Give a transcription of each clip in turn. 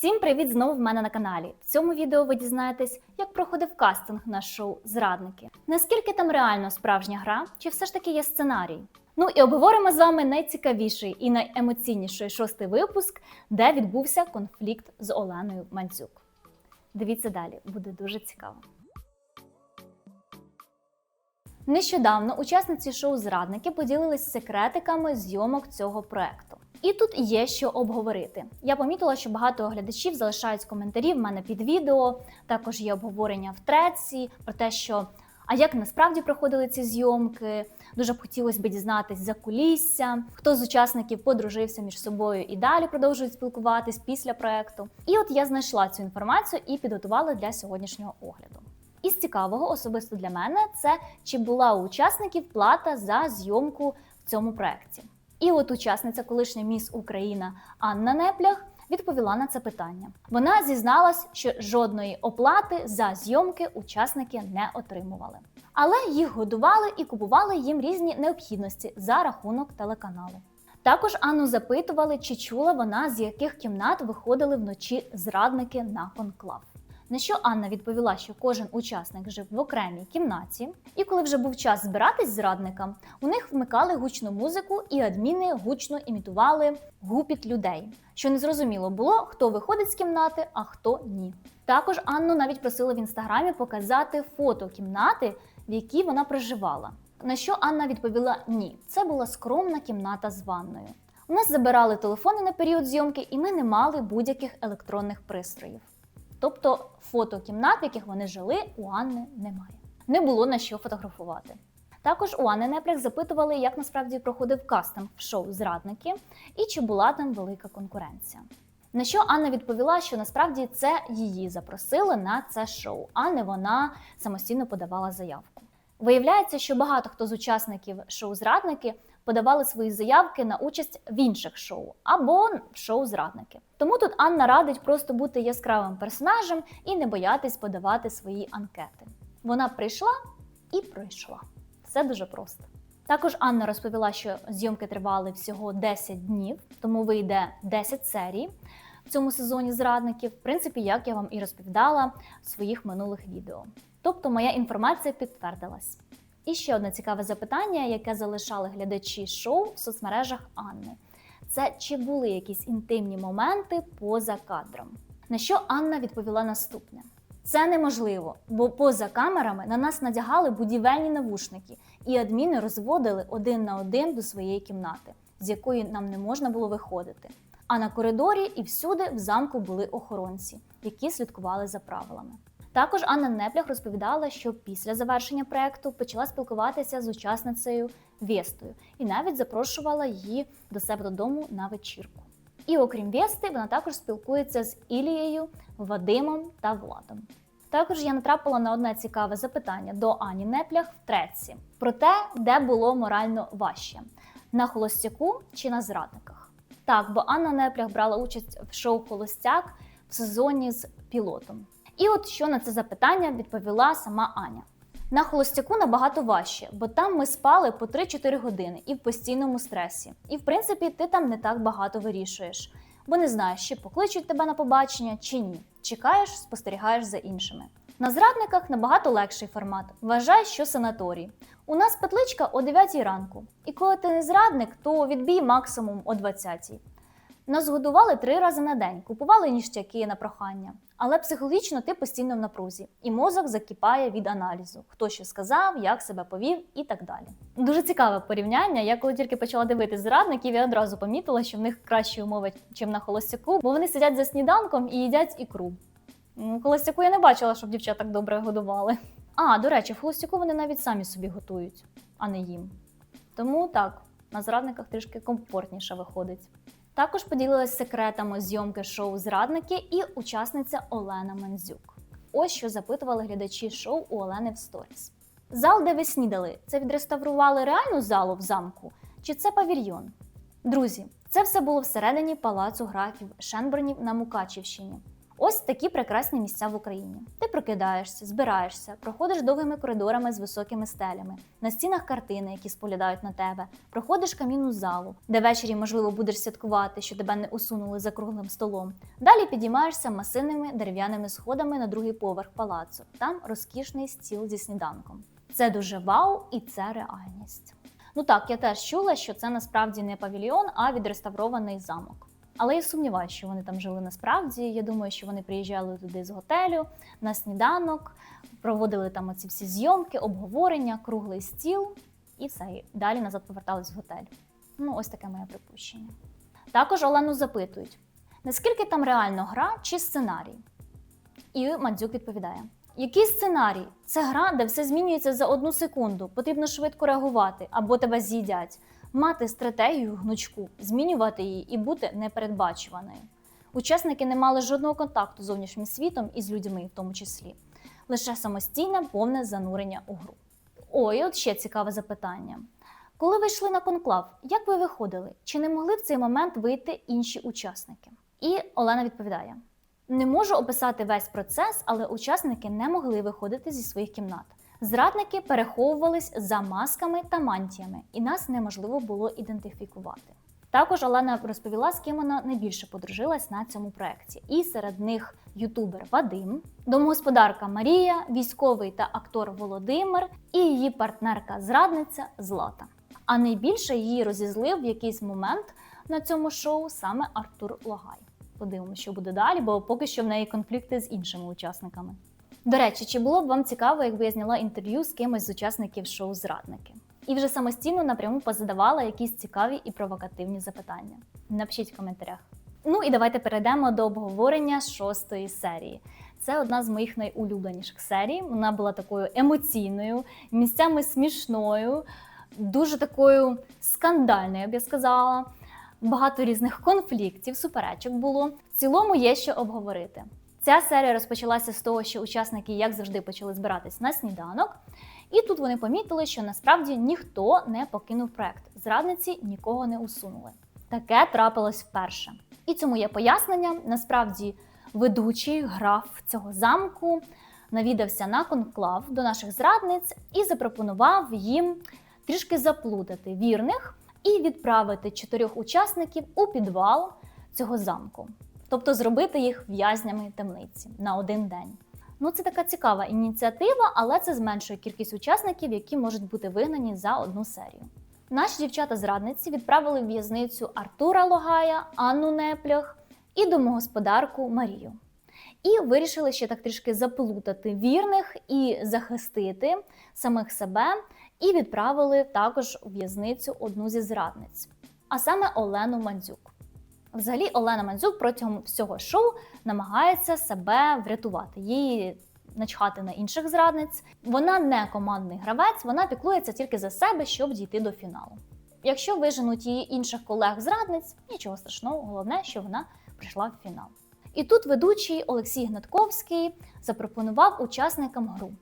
Всім привіт знову в мене на каналі. В цьому відео ви дізнаєтесь, як проходив кастинг на шоу Зрадники. Наскільки там реально справжня гра, чи все ж таки є сценарій? Ну і обговоримо з вами найцікавіший і найемоційніший шостий випуск, де відбувся конфлікт з Оленою Мандзюк. Дивіться далі, буде дуже цікаво. Нещодавно учасниці шоу Зрадники поділились секретиками зйомок цього проекту. І тут є що обговорити. Я помітила, що багато глядачів залишають коментарі в мене під відео. Також є обговорення в треці про те, що а як насправді проходили ці зйомки. Дуже б хотілося б дізнатись за кулісся, хто з учасників подружився між собою і далі продовжують спілкуватись після проекту. І от я знайшла цю інформацію і підготувала для сьогоднішнього огляду. Із цікавого особисто для мене це чи була у учасників плата за зйомку в цьому проекті. І от учасниця колишня міс Україна Анна Неплях відповіла на це питання. Вона зізналась, що жодної оплати за зйомки учасники не отримували. Але їх годували і купували їм різні необхідності за рахунок телеканалу. Також Анну запитували, чи чула вона, з яких кімнат виходили вночі зрадники на конклав. На що Анна відповіла, що кожен учасник жив в окремій кімнаті, і коли вже був час збиратись зрадникам, у них вмикали гучну музику, і адміни гучно імітували гупіт людей. Що незрозуміло було, хто виходить з кімнати, а хто ні. Також Анну навіть просили в інстаграмі показати фото кімнати, в якій вона проживала. На що Анна відповіла: ні, це була скромна кімната з ванною. У нас забирали телефони на період зйомки, і ми не мали будь-яких електронних пристроїв. Тобто фото кімнат, в яких вони жили, у Анни немає. Не було на що фотографувати. Також у Анни Неплях запитували, як насправді проходив кастинг в шоу Зрадники і чи була там велика конкуренція. На що Анна відповіла, що насправді це її запросили на це шоу, а не вона самостійно подавала заявку. Виявляється, що багато хто з учасників шоу Зрадники подавали свої заявки на участь в інших шоу або в шоу Зрадники. Тому тут Анна радить просто бути яскравим персонажем і не боятись подавати свої анкети. Вона прийшла і пройшла. Все дуже просто. Також Анна розповіла, що зйомки тривали всього 10 днів, тому вийде 10 серій в цьому сезоні зрадників, в принципі, як я вам і розповідала в своїх минулих відео. Тобто моя інформація підтвердилась. І ще одне цікаве запитання, яке залишали глядачі шоу в соцмережах Анни. Це чи були якісь інтимні моменти поза кадром? На що Анна відповіла наступне: це неможливо, бо поза камерами на нас надягали будівельні навушники, і адміни розводили один на один до своєї кімнати, з якої нам не можна було виходити. А на коридорі і всюди в замку були охоронці, які слідкували за правилами. Також Анна Неплях розповідала, що після завершення проекту почала спілкуватися з учасницею Вестою і навіть запрошувала її до себе додому на вечірку. І окрім Вести, вона також спілкується з Ілією, Вадимом та Владом. Також я натрапила на одне цікаве запитання до Ані Неплях в треці про те, де було морально важче на холостяку чи на зрадниках. Так, бо Анна Неплях брала участь в шоу Холостяк в сезоні з пілотом. І от що на це запитання відповіла сама Аня. На холостяку набагато важче, бо там ми спали по 3-4 години і в постійному стресі. І в принципі ти там не так багато вирішуєш, бо не знаєш, чи покличуть тебе на побачення, чи ні. Чекаєш, спостерігаєш за іншими. На зрадниках набагато легший формат. Вважай, що санаторій. У нас петличка о 9 ранку. І коли ти не зрадник, то відбій максимум о 20. Нас годували три рази на день, купували ніштяки на прохання. Але психологічно ти постійно в напрузі, і мозок закипає від аналізу, хто що сказав, як себе повів і так далі. Дуже цікаве порівняння. Я коли тільки почала дивитися зрадників, я одразу помітила, що в них кращі умови, ніж на холостяку, бо вони сидять за сніданком і їдять ікру. В холостяку я не бачила, щоб дівчат так добре годували. А, до речі, в холостяку вони навіть самі собі готують, а не їм. Тому так, на зрадниках трішки комфортніше виходить. Також поділилась секретами зйомки шоу Зрадники і учасниця Олена Мандзюк. Ось що запитували глядачі шоу у Олени в сторіс. Зал, де ви снідали, це відреставрували реальну залу в замку? Чи це павільйон? Друзі, це все було всередині палацу графів Шенбернів на Мукачівщині. Ось такі прекрасні місця в Україні. Ти прокидаєшся, збираєшся, проходиш довгими коридорами з високими стелями, на стінах картини, які споглядають на тебе, проходиш камінну залу, де ввечері, можливо, будеш святкувати, що тебе не усунули за круглим столом. Далі підіймаєшся масивними дерев'яними сходами на другий поверх палацу. Там розкішний стіл зі сніданком. Це дуже вау, і це реальність. Ну так, я теж чула, що це насправді не павільйон, а відреставрований замок. Але я сумніваюся, що вони там жили насправді. Я думаю, що вони приїжджали туди з готелю на сніданок, проводили там оці всі зйомки, обговорення, круглий стіл і все. І далі назад повертались в готель. Ну, ось таке моє припущення. Також Олену запитують, наскільки там реально гра чи сценарій? І Мандзюк відповідає: який сценарій? Це гра, де все змінюється за одну секунду. Потрібно швидко реагувати або тебе з'їдять. Мати стратегію гнучку, змінювати її і бути непередбачуваною. Учасники не мали жодного контакту з зовнішнім світом і з людьми, в тому числі, лише самостійне повне занурення у гру. Ой, от ще цікаве запитання. Коли ви йшли на конклав, як ви виходили? Чи не могли в цей момент вийти інші учасники? І Олена відповідає: не можу описати весь процес, але учасники не могли виходити зі своїх кімнат. Зрадники переховувались за масками та мантіями, і нас неможливо було ідентифікувати. Також Олена розповіла, з ким вона найбільше подружилась на цьому проєкті. І серед них ютубер Вадим, домогосподарка Марія, військовий та актор Володимир і її партнерка-зрадниця Злата. А найбільше її розізлив в якийсь момент на цьому шоу саме Артур Логай. Подивимося, що буде далі, бо поки що в неї конфлікти з іншими учасниками. До речі, чи було б вам цікаво, якби я зняла інтерв'ю з кимось з учасників шоу Зрадники? І вже самостійно напряму позадавала якісь цікаві і провокативні запитання. Напишіть в коментарях. Ну і давайте перейдемо до обговорення шостої серії. Це одна з моїх найулюбленіших серій. Вона була такою емоційною, місцями смішною, дуже такою скандальною, я б я сказала. Багато різних конфліктів, суперечок було. В цілому є що обговорити. Ця серія розпочалася з того, що учасники, як завжди, почали збиратись на сніданок, і тут вони помітили, що насправді ніхто не покинув проект. Зрадниці нікого не усунули. Таке трапилось вперше. І цьому є пояснення. Насправді, ведучий граф цього замку навідався на конклав до наших зрадниць і запропонував їм трішки заплутати вірних і відправити чотирьох учасників у підвал цього замку тобто зробити їх в'язнями темниці на один день. Ну, це така цікава ініціатива, але це зменшує кількість учасників, які можуть бути вигнані за одну серію. Наші дівчата-зрадниці відправили в в'язницю Артура Логая, Анну Неплях і домогосподарку Марію. І вирішили ще так трішки заплутати вірних і захистити самих себе, і відправили також у в'язницю одну зі зрадниць, а саме Олену Мандзюк. Взагалі, Олена Мандзюк протягом всього шоу намагається себе врятувати. Її начхати на інших зрадниць. Вона не командний гравець, вона піклується тільки за себе, щоб дійти до фіналу. Якщо виженуть її інших колег-зрадниць, нічого страшного, головне, що вона прийшла в фінал. І тут ведучий Олексій Гнатковський запропонував учасникам гру,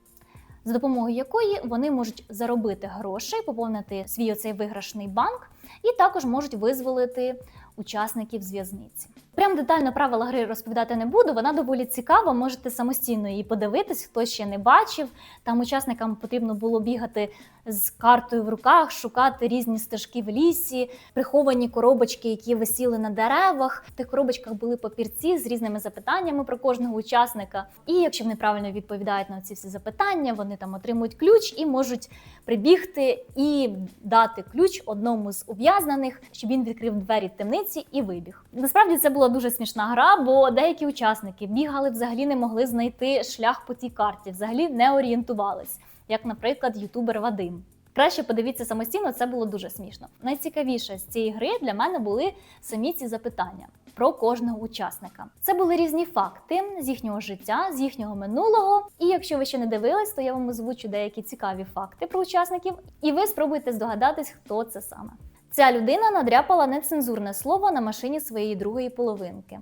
за допомогою якої вони можуть заробити грошей, поповнити свій оцей виграшний банк, і також можуть визволити учасників з в'язниці. Прям детально правила гри розповідати не буду. Вона доволі цікава. Можете самостійно її подивитись, хто ще не бачив. Там учасникам потрібно було бігати з картою в руках, шукати різні стежки в лісі, приховані коробочки, які висіли на деревах. В тих коробочках були папірці з різними запитаннями про кожного учасника. І якщо вони правильно відповідають на ці всі запитання, вони там отримують ключ і можуть прибігти і дати ключ одному з ув'язнених, щоб він відкрив двері темниці і вибіг. Насправді це була дуже смішна гра, бо деякі учасники бігали, взагалі не могли знайти шлях по тій карті, взагалі не орієнтувались, як, наприклад, ютубер Вадим. Краще подивіться самостійно, це було дуже смішно. Найцікавіше з цієї гри для мене були самі ці запитання про кожного учасника. Це були різні факти з їхнього життя, з їхнього минулого. І якщо ви ще не дивились, то я вам озвучу деякі цікаві факти про учасників, і ви спробуєте здогадатись, хто це саме. Ця людина надряпала нецензурне слово на машині своєї другої половинки.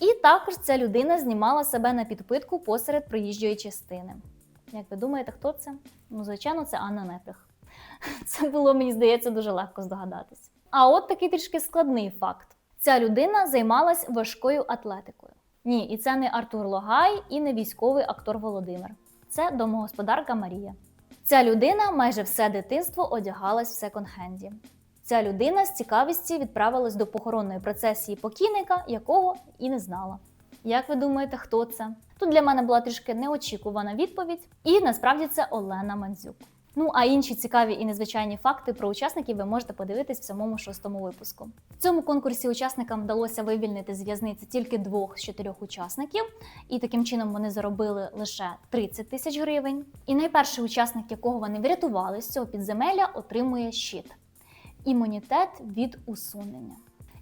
І також ця людина знімала себе на підпитку посеред проїжджої частини. Як ви думаєте, хто це? Ну, звичайно, це Анна Неприх. Це було, мені здається, дуже легко здогадатись. А от такий трішки складний факт: ця людина займалась важкою атлетикою. Ні, і це не Артур Логай, і не військовий актор Володимир. Це домогосподарка Марія. Ця людина майже все дитинство одягалась в секонд-хенді. Ця людина з цікавістю відправилась до похоронної процесії покійника, якого і не знала. Як ви думаєте, хто це? Тут для мене була трішки неочікувана відповідь, і насправді це Олена Мандзюк. Ну а інші цікаві і незвичайні факти про учасників ви можете подивитись в самому шостому випуску. В цьому конкурсі учасникам вдалося вивільнити з в'язниці тільки двох з чотирьох учасників, і таким чином вони заробили лише 30 тисяч гривень. І найперший учасник, якого вони врятували з цього підземелля, отримує щит імунітет від усунення.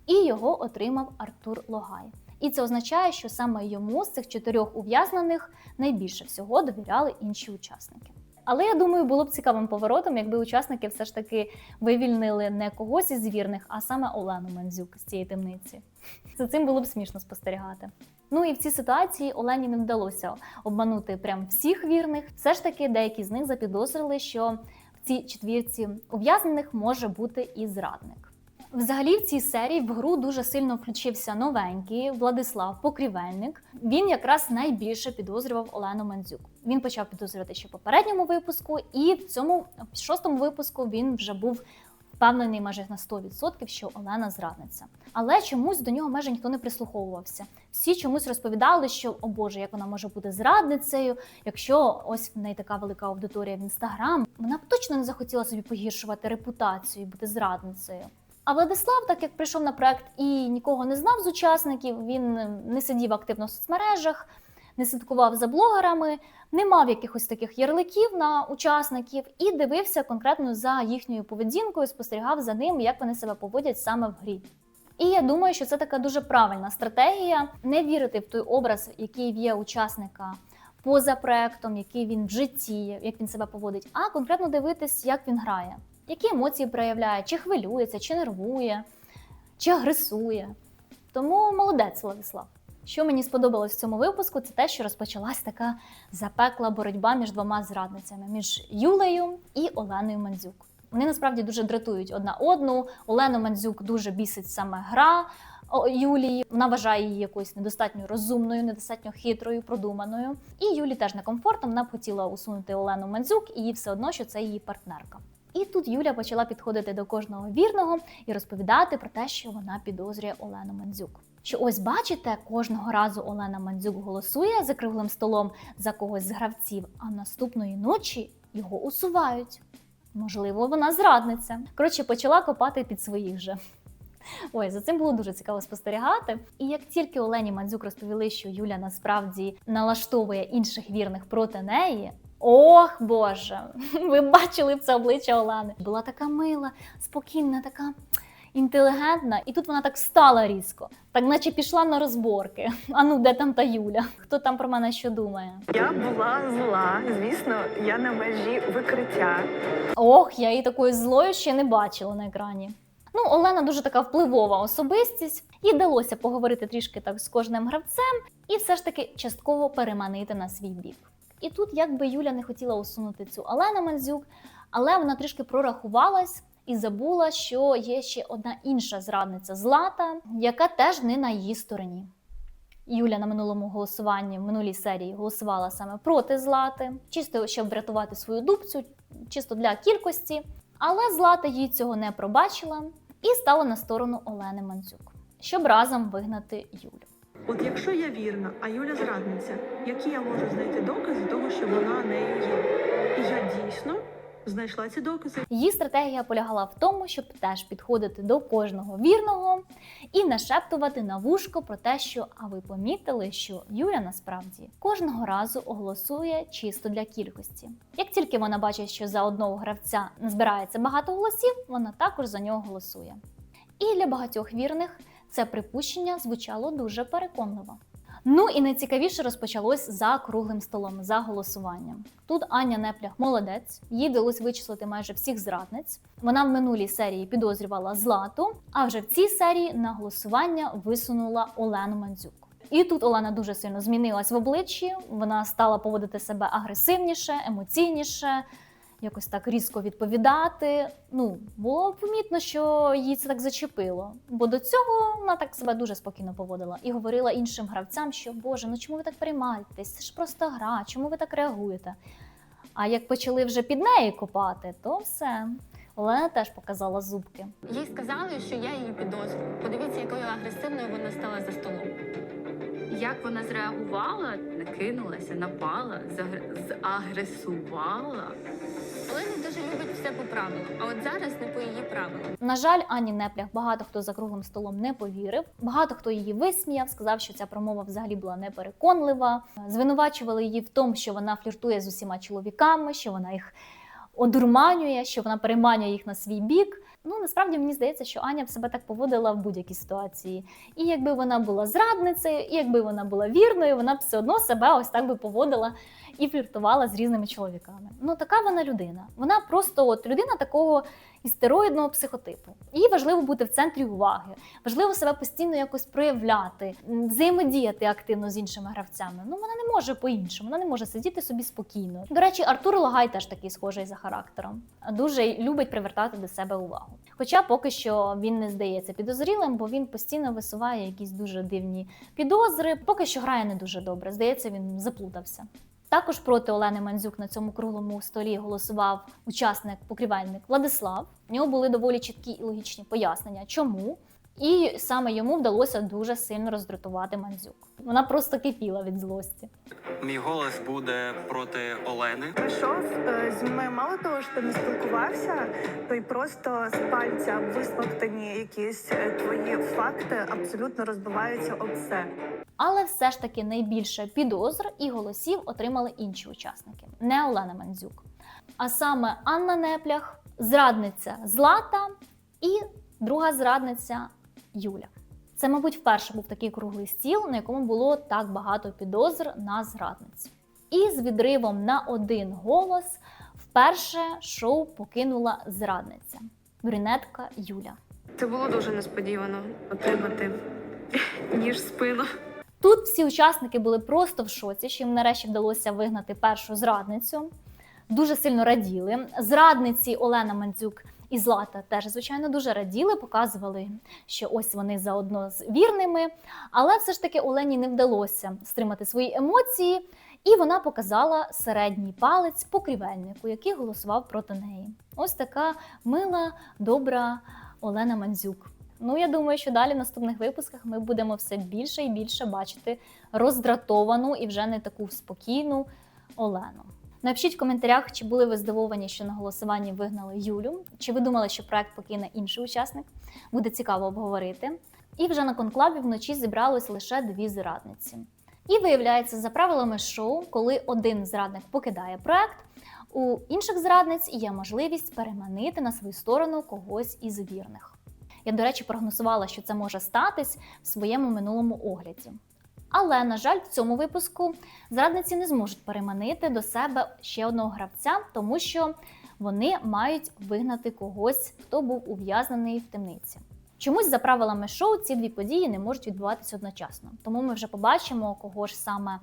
І його отримав Артур Логай. І це означає, що саме йому з цих чотирьох ув'язнених найбільше всього довіряли інші учасники. Але я думаю, було б цікавим поворотом, якби учасники все ж таки вивільнили не когось із вірних, а саме Олену Мандзюк з цієї темниці. За цим було б смішно спостерігати. Ну і в цій ситуації Олені не вдалося обманути прям всіх вірних. Все ж таки, деякі з них запідозрили, що цій четвірці ув'язнених може бути і зрадник. Взагалі, в цій серії в гру дуже сильно включився новенький Владислав Покрівельник. Він якраз найбільше підозрював Олену Мандзюк. Він почав підозрювати ще в попередньому випуску, і в цьому в шостому випуску він вже був впевнений майже на 100%, що Олена зрадниця. Але чомусь до нього майже ніхто не прислуховувався. Всі чомусь розповідали, що о Боже, як вона може бути зрадницею, якщо ось в неї така велика аудиторія в інстаграм, вона б точно не захотіла собі погіршувати репутацію, і бути зрадницею. А Владислав, так як прийшов на проект і нікого не знав з учасників, він не сидів активно в соцмережах, не слідкував за блогерами, не мав якихось таких ярликів на учасників і дивився конкретно за їхньою поведінкою, спостерігав за ним, як вони себе поводять саме в грі. І я думаю, що це така дуже правильна стратегія не вірити в той образ, який є учасника поза проектом, який він в житті, як він себе поводить, а конкретно дивитись, як він грає які емоції проявляє, чи хвилюється, чи нервує, чи агресує. Тому молодець Владислав. Що мені сподобалось в цьому випуску, це те, що розпочалась така запекла боротьба між двома зрадницями між Юлею і Оленою Мандзюк. Вони насправді дуже дратують одна одну. Олену Мандзюк дуже бісить саме гра Юлії. Вона вважає її якоюсь недостатньо розумною, недостатньо хитрою, продуманою. І Юлі теж некомфортно. Вона б хотіла усунути Олену Мандзюк, і їй все одно, що це її партнерка. І тут Юля почала підходити до кожного вірного і розповідати про те, що вона підозрює Олену Мандзюк. Що ось бачите, кожного разу Олена Мандзюк голосує за круглим столом за когось з гравців, а наступної ночі його усувають. Можливо, вона зрадниця. Коротше, почала копати під своїх же. Ой, за цим було дуже цікаво спостерігати. І як тільки Олені Мандзюк розповіли, що Юля насправді налаштовує інших вірних проти неї, Ох Боже, ви бачили це обличчя Олени. Була така мила, спокійна, така інтелігентна, і тут вона так встала різко, так наче пішла на розборки. А ну, де там та Юля? Хто там про мене що думає? Я була зла, звісно, я на межі викриття. Ох, я її такою злою ще не бачила на екрані. Ну, Олена дуже така впливова особистість, їй вдалося поговорити трішки так з кожним гравцем і все ж таки частково переманити на свій бік. І тут, якби Юля не хотіла усунути цю Олену Мандзюк, але вона трішки прорахувалась і забула, що є ще одна інша зрадниця Злата, яка теж не на її стороні. Юля на минулому голосуванні в минулій серії голосувала саме проти Злати, чисто щоб врятувати свою дубцю, чисто для кількості. Але Злата їй цього не пробачила і стала на сторону Олени Мандзюк, щоб разом вигнати Юлю. От якщо я вірна, а Юля зрадниця, які я можу знайти докази того, що вона нею є? І я дійсно знайшла ці докази. Її стратегія полягала в тому, щоб теж підходити до кожного вірного і нашептувати на вушко про те, що а ви помітили, що Юля насправді кожного разу оголосує чисто для кількості. Як тільки вона бачить, що за одного гравця не збирається багато голосів, вона також за нього голосує. І для багатьох вірних це припущення звучало дуже переконливо. Ну і найцікавіше розпочалось за круглим столом, за голосуванням. Тут Аня Неплях молодець, їй вдалося вичислити майже всіх зрадниць. Вона в минулій серії підозрювала злату, а вже в цій серії на голосування висунула Олену Мандзюк. І тут Олена дуже сильно змінилась в обличчі. Вона стала поводити себе агресивніше, емоційніше. Якось так різко відповідати. Ну, було помітно, що її це так зачепило. Бо до цього вона так себе дуже спокійно поводила і говорила іншим гравцям, що Боже, ну чому ви так переймаєтесь? Це ж просто гра, чому ви так реагуєте? А як почали вже під неї копати, то все. Олена теж показала зубки. Їй сказали, що я її підозрюю. Подивіться, якою агресивною вона стала за столом. Як вона зреагувала, накинулася, напала, загр- заагресувала. Олена дуже любить все по правилам, а от зараз не по її правилам. На жаль, Ані Неплях багато хто за круглим столом не повірив. Багато хто її висміяв, сказав, що ця промова взагалі була непереконлива. Звинувачували її в тому, що вона фліртує з усіма чоловіками, що вона їх одурманює, що вона переманює їх на свій бік. Ну насправді мені здається, що Аня б себе так поводила в будь-якій ситуації. І якби вона була зрадницею, і якби вона була вірною, вона б все одно себе ось так би поводила і фліртувала з різними чоловіками. Ну така вона людина. Вона просто от людина такого істероїдного психотипу. Їй важливо бути в центрі уваги, важливо себе постійно якось проявляти, взаємодіяти активно з іншими гравцями. Ну вона не може по-іншому, вона не може сидіти собі спокійно. До речі, Артур Лагай теж такий схожий за характером. Дуже любить привертати до себе увагу. Хоча поки що він не здається підозрілим, бо він постійно висуває якісь дуже дивні підозри. Поки що грає не дуже добре. Здається, він заплутався. Також проти Олени Мандзюк на цьому круглому столі голосував учасник покрівельник Владислав. В нього були доволі чіткі і логічні пояснення, чому. І саме йому вдалося дуже сильно роздратувати Мандзюк. Вона просто кипіла від злості. Мій голос буде проти Олени. Прийшов е, зі мною мало того, що ти не спілкувався, то й просто з пальця висмоктані якісь е, твої факти абсолютно розбиваються об все. Але все ж таки найбільше підозр і голосів отримали інші учасники, не Олена Мандзюк. А саме Анна Неплях, зрадниця Злата і друга зрадниця Юля. Це, мабуть, вперше був такий круглий стіл, на якому було так багато підозр на зрадниць. І з відривом на один голос вперше шоу покинула зрадниця брюнетка Юля. Це було дуже несподівано отримати ніж спину. Тут всі учасники були просто в шоці, що їм нарешті вдалося вигнати першу зрадницю. Дуже сильно раділи. Зрадниці Олена Мандзюк і Злата теж, звичайно, дуже раділи, показували, що ось вони заодно з вірними. Але все ж таки Олені не вдалося стримати свої емоції, і вона показала середній палець покрівельнику, який голосував проти неї. Ось така мила, добра Олена Мандзюк. Ну, я думаю, що далі в наступних випусках ми будемо все більше і більше бачити роздратовану і вже не таку спокійну Олену. Напишіть в коментарях, чи були ви здивовані, що на голосуванні вигнали Юлю, чи ви думали, що проект покине інший учасник. Буде цікаво обговорити. І вже на конклаві вночі зібралось лише дві зрадниці. І виявляється, за правилами шоу, коли один зрадник покидає проект, у інших зрадниць є можливість переманити на свою сторону когось із вірних. Я, до речі, прогнозувала, що це може статись в своєму минулому огляді. Але, на жаль, в цьому випуску зрадниці не зможуть переманити до себе ще одного гравця, тому що вони мають вигнати когось, хто був ув'язнений в темниці. Чомусь за правилами шоу ці дві події не можуть відбуватися одночасно. Тому ми вже побачимо, кого ж саме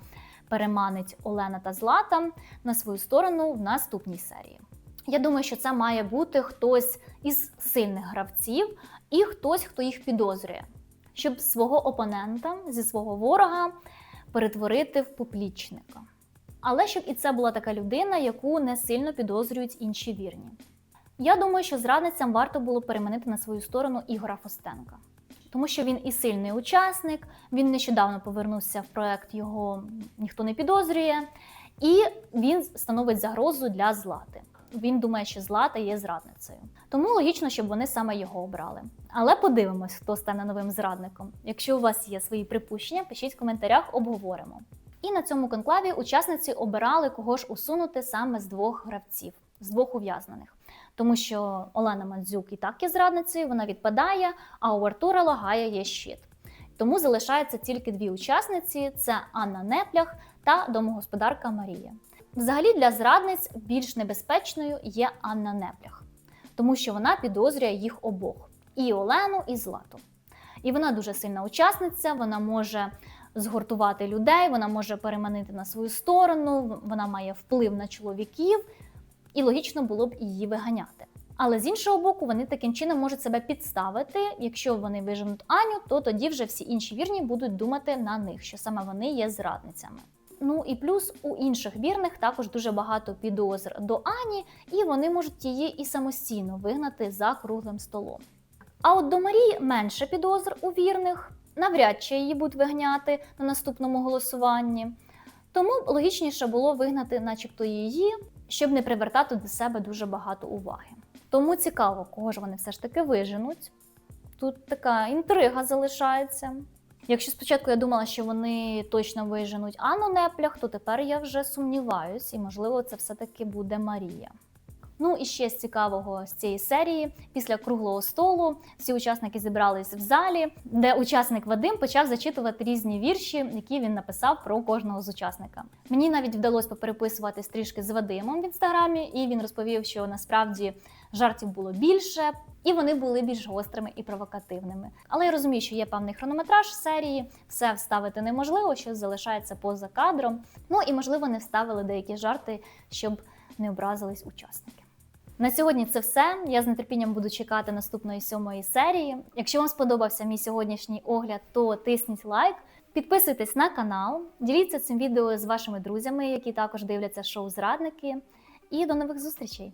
переманить Олена та Злата на свою сторону в наступній серії. Я думаю, що це має бути хтось із сильних гравців і хтось, хто їх підозрює, щоб свого опонента зі свого ворога перетворити в поплічника. Але щоб і це була така людина, яку не сильно підозрюють інші вірні. Я думаю, що зрадницям варто було переманити на свою сторону Ігора Фостенка, тому що він і сильний учасник, він нещодавно повернувся в проект, його ніхто не підозрює, і він становить загрозу для злати. Він думає, що злата є зрадницею. Тому логічно, щоб вони саме його обрали. Але подивимось, хто стане новим зрадником. Якщо у вас є свої припущення, пишіть в коментарях, обговоримо. І на цьому конклаві учасниці обирали, кого ж усунути саме з двох гравців, з двох ув'язнених. Тому що Олена Мандзюк і так є зрадницею, вона відпадає, а у Артура Лагая є щит. Тому залишається тільки дві учасниці: це Анна Неплях та домогосподарка Марія. Взагалі для зрадниць більш небезпечною є Анна Неплях, тому що вона підозрює їх обох і Олену, і Злату. І вона дуже сильна учасниця, вона може згуртувати людей, вона може переманити на свою сторону, вона має вплив на чоловіків. і логічно було б її виганяти. Але з іншого боку, вони таким чином можуть себе підставити. Якщо вони виженуть Аню, то тоді вже всі інші вірні будуть думати на них, що саме вони є зрадницями. Ну і плюс у інших вірних також дуже багато підозр до Ані, і вони можуть її і самостійно вигнати за круглим столом. А от до Марії менше підозр у вірних, навряд чи її будуть вигняти на наступному голосуванні. Тому логічніше було вигнати, начебто, її, щоб не привертати до себе дуже багато уваги. Тому цікаво, кого ж вони все ж таки виженуть. Тут така інтрига залишається. Якщо спочатку я думала, що вони точно виженуть Анну Неплях, то тепер я вже сумніваюсь, і можливо це все-таки буде Марія. Ну і ще з цікавого з цієї серії, після круглого столу всі учасники зібрались в залі, де учасник Вадим почав зачитувати різні вірші, які він написав про кожного з учасника. Мені навіть вдалося попереписуватись трішки з Вадимом в інстаграмі, і він розповів, що насправді жартів було більше, і вони були більш гострими і провокативними. Але я розумію, що є певний хронометраж серії, все вставити неможливо, щось залишається поза кадром. Ну і можливо не вставили деякі жарти, щоб не образились учасники. На сьогодні це все. Я з нетерпінням буду чекати наступної сьомої серії. Якщо вам сподобався мій сьогоднішній огляд, то тисніть лайк. Підписуйтесь на канал, діліться цим відео з вашими друзями, які також дивляться шоу Зрадники. І до нових зустрічей!